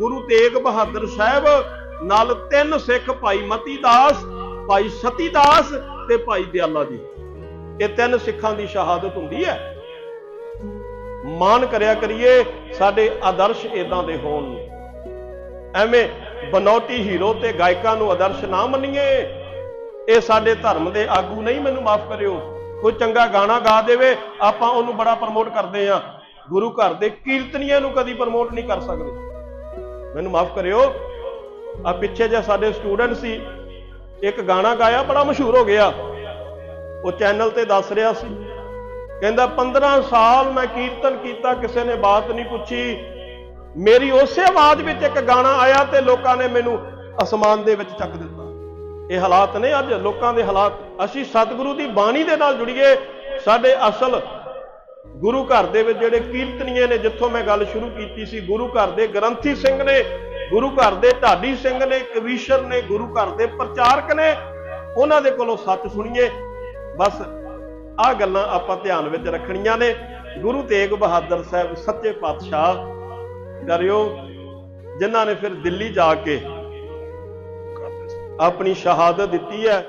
ਗੁਰੂ ਤੇਗ ਬਹਾਦਰ ਸਾਹਿਬ, ਨਾਲ ਤਿੰਨ ਸਿੱਖ ਭਾਈ ਮਤੀ ਦਾਸ, ਭਾਈ ਸਤੀ ਦਾਸ ਤੇ ਭਾਈ ਦਿਆਲਾ ਜੀ। ਇਹ ਤਿੰਨ ਸਿੱਖਾਂ ਦੀ ਸ਼ਹਾਦਤ ਹੁੰਦੀ ਹੈ। ਮਾਣ ਕਰਿਆ ਕਰੀਏ, ਸਾਡੇ ਆਦਰਸ਼ ਇਦਾਂ ਦੇ ਹੋਣ। ਐਵੇਂ ਬਨੌਟੀ ਹੀਰੋ ਤੇ ਗਾਇਕਾਂ ਨੂੰ ਆਦਰਸ਼ ਨਾ ਮੰਨੀਏ। ਇਹ ਸਾਡੇ ਧਰਮ ਦੇ ਆਗੂ ਨਹੀਂ, ਮੈਨੂੰ ਮਾਫ ਕਰਿਓ। ਕੋਈ ਚੰਗਾ ਗਾਣਾ ਗਾ ਦੇਵੇ, ਆਪਾਂ ਉਹਨੂੰ ਬੜਾ ਪ੍ਰਮੋਟ ਕਰਦੇ ਆ ਗੁਰੂ ਘਰ ਦੇ ਕੀਰਤਨੀਆਂ ਨੂੰ ਕਦੀ ਪ੍ਰਮੋਟ ਨਹੀਂ ਕਰ ਸਕਦੇ। ਮੈਨੂੰ ਮਾਫ ਕਰਿਓ। ਆ ਪਿੱਛੇ ਜੇ ਸਾਡੇ ਸਟੂਡੈਂਟ ਸੀ। ਇੱਕ ਗਾਣਾ ਗਾਇਆ, ਬੜਾ ਮਸ਼ਹੂਰ ਹੋ ਗਿਆ। ਉਹ ਚੈਨਲ ਤੇ ਦੱਸ ਰਿਹਾ ਸੀ। ਕਹਿੰਦਾ 15 ਸਾਲ ਮੈਂ ਕੀਰਤਨ ਕੀਤਾ, ਕਿਸੇ ਨੇ ਬਾਤ ਨਹੀਂ ਪੁੱਛੀ। ਮੇਰੀ ਉਸੇ ਆਵਾਜ਼ ਵਿੱਚ ਇੱਕ ਗਾਣਾ ਆਇਆ ਤੇ ਲੋਕਾਂ ਨੇ ਮੈਨੂੰ ਅਸਮਾਨ ਦੇ ਵਿੱਚ ਚੱਕ ਦਿੱਤਾ। ਇਹ ਹਾਲਾਤ ਨੇ ਅੱਜ, ਲੋਕਾਂ ਦੇ ਹਾਲਾਤ। ਅਸੀਂ ਸਤਿਗੁਰੂ ਦੀ ਬਾਣੀ ਦੇ ਨਾਲ ਜੁੜੀਏ। ਸਾਡੇ ਅਸਲ ਗੁਰੂ ਘਰ ਦੇ ਵਿੱਚ ਜਿਹੜੇ ਕੀਰਤਨੀਏ ਨੇ, ਜਿੱਥੋਂ ਮੈਂ ਗੱਲ ਸ਼ੁਰੂ ਕੀਤੀ ਸੀ, ਗੁਰੂ ਘਰ ਦੇ ਗ੍ਰੰਥੀ ਸਿੰਘ ਨੇ, ਗੁਰੂ ਘਰ ਦੇ ਢਾਡੀ ਸਿੰਘ ਨੇ, ਕਵੀਸ਼ਰ ਨੇ, ਗੁਰੂ ਘਰ ਦੇ ਪ੍ਰਚਾਰਕ ਨੇ, ਉਹਨਾਂ ਦੇ ਕੋਲੋਂ ਸੱਚ ਸੁਣੀਏ। ਬਸ ਆਹ ਗੱਲਾਂ ਆਪਾਂ ਧਿਆਨ ਵਿੱਚ ਰੱਖਣੀਆਂ ਨੇ। ਗੁਰੂ ਤੇਗ ਬਹਾਦਰ ਸਾਹਿਬ ਸੱਚੇ ਪਾਤਸ਼ਾਹ ਕਰਿਓ ਜਿਨ੍ਹਾਂ ਨੇ ਫਿਰ ਦਿੱਲੀ ਜਾ ਕੇ ਆਪਣੀ ਸ਼ਹਾਦਤ ਦਿੱਤੀ ਹੈ